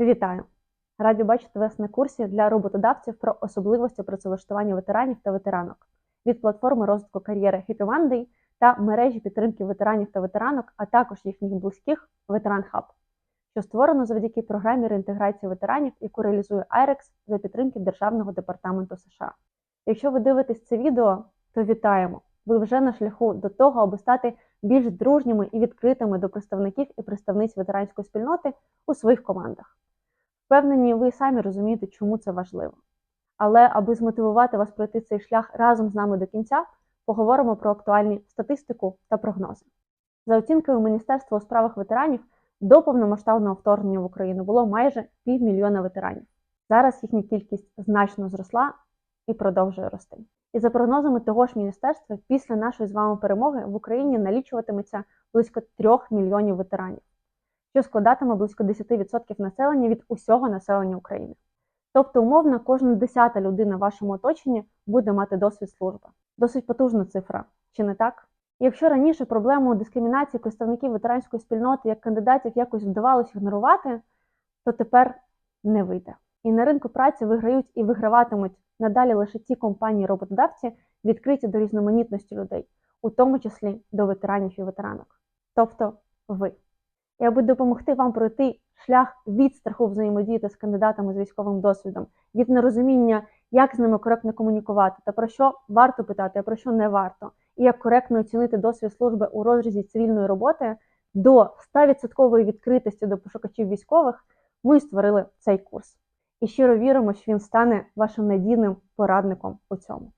Вітаю! Раді бачити вас на курсі для роботодавців про особливості працевлаштування ветеранів та ветеранок від платформи розвитку кар'єри Happy Monday та мережі підтримки ветеранів та ветеранок, а також їхніх близьких Ветеран Hub, що створено завдяки програмі реінтеграції ветеранів, яку реалізує IREX за підтримки Державного департаменту США. Якщо ви дивитесь це відео, то вітаємо! Ви вже на шляху до того, аби стати більш дружніми і відкритими до представників і представниць ветеранської спільноти у своїх командах. Впевнені, ви самі розумієте, чому це важливо. Але аби змотивувати вас пройти цей шлях разом з нами до кінця, поговоримо про актуальні статистику та прогнози. За оцінкою Міністерства у справах ветеранів, до повномасштабного вторгнення в Україну було майже півмільйона ветеранів. Зараз їхня кількість значно зросла і продовжує рости. І за прогнозами того ж міністерства, після нашої з вами перемоги в Україні налічуватиметься близько 3 мільйонів ветеранів що складатиме близько 10% населення від усього населення України. Тобто, умовно, кожна десята людина в вашому оточенні буде мати досвід служби. Досить потужна цифра, чи не так? Якщо раніше проблему дискримінації представників ветеранської спільноти як кандидатів якось вдавалося ігнорувати, то тепер не вийде. І на ринку праці виграють і виграватимуть надалі лише ті компанії-роботодавці, відкриті до різноманітності людей, у тому числі до ветеранів і ветеранок. Тобто ви і аби допомогти вам пройти шлях від страху взаємодіяти з кандидатами з військовим досвідом, від нерозуміння, як з ними коректно комунікувати, та про що варто питати, а про що не варто, і як коректно оцінити досвід служби у розрізі цивільної роботи до 100% відкритості до пошукачів військових, ми створили цей курс. І щиро віримо, що він стане вашим надійним порадником у цьому.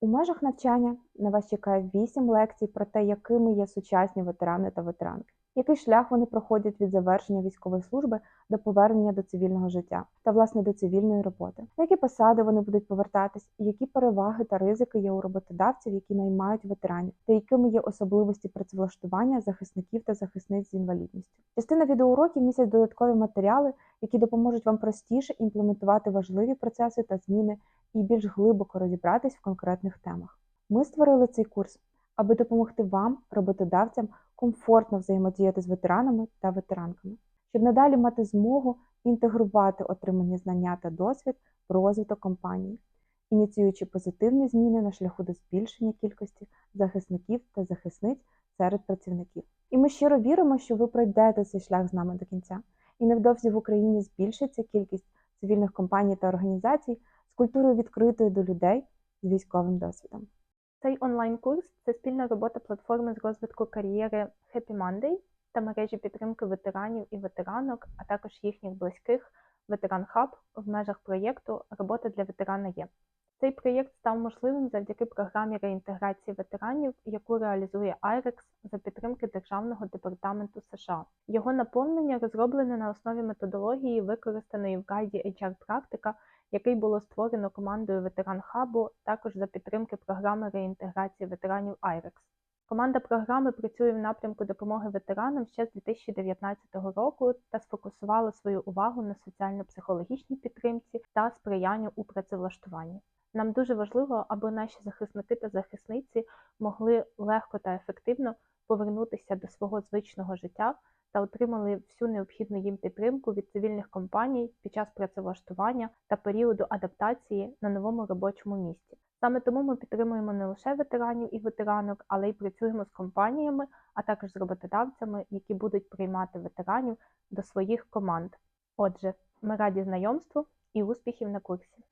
У межах навчання на вас чекає 8 лекцій про те, якими є сучасні ветерани та ветеранки, який шлях вони проходять від завершення військової служби до повернення до цивільного життя та, власне, до цивільної роботи, на які посади вони будуть повертатись, які переваги та ризики є у роботодавців, які наймають ветеранів, та якими є особливості працевлаштування захисників та захисниць з інвалідністю. Частина відеоуроків містять додаткові матеріали, які допоможуть вам простіше імплементувати важливі процеси та зміни і більш глибоко розібратись в конкретних темах. Ми створили цей курс, аби допомогти вам, роботодавцям, комфортно взаємодіяти з ветеранами та ветеранками, щоб надалі мати змогу інтегрувати отримані знання та досвід в розвиток компанії, ініціюючи позитивні зміни на шляху до збільшення кількості захисників та захисниць серед працівників. І ми щиро віримо, що ви пройдете цей шлях з нами до кінця, і невдовзі в Україні збільшиться кількість цивільних компаній та організацій культурою відкритою до людей з військовим досвідом. Цей онлайн-курс це спільна робота платформи з розвитку кар'єри Happy Monday та мережі підтримки ветеранів і ветеранок, а також їхніх близьких Ветеран Хаб в межах проєкту Робота для ветерана є. Цей проєкт став можливим завдяки програмі реінтеграції ветеранів, яку реалізує IREX за підтримки Державного департаменту США. Його наповнення розроблене на основі методології, використаної в гайді HR практика який було створено командою ветеран хабу, також за підтримки програми реінтеграції ветеранів IREX. Команда програми працює в напрямку допомоги ветеранам ще з 2019 року та сфокусувала свою увагу на соціально-психологічній підтримці та сприянню у працевлаштуванні. Нам дуже важливо, аби наші захисники та захисниці могли легко та ефективно повернутися до свого звичного життя та отримали всю необхідну їм підтримку від цивільних компаній під час працевлаштування та періоду адаптації на новому робочому місці. Саме тому ми підтримуємо не лише ветеранів і ветеранок, але й працюємо з компаніями, а також з роботодавцями, які будуть приймати ветеранів до своїх команд. Отже, ми раді знайомству і успіхів на курсі.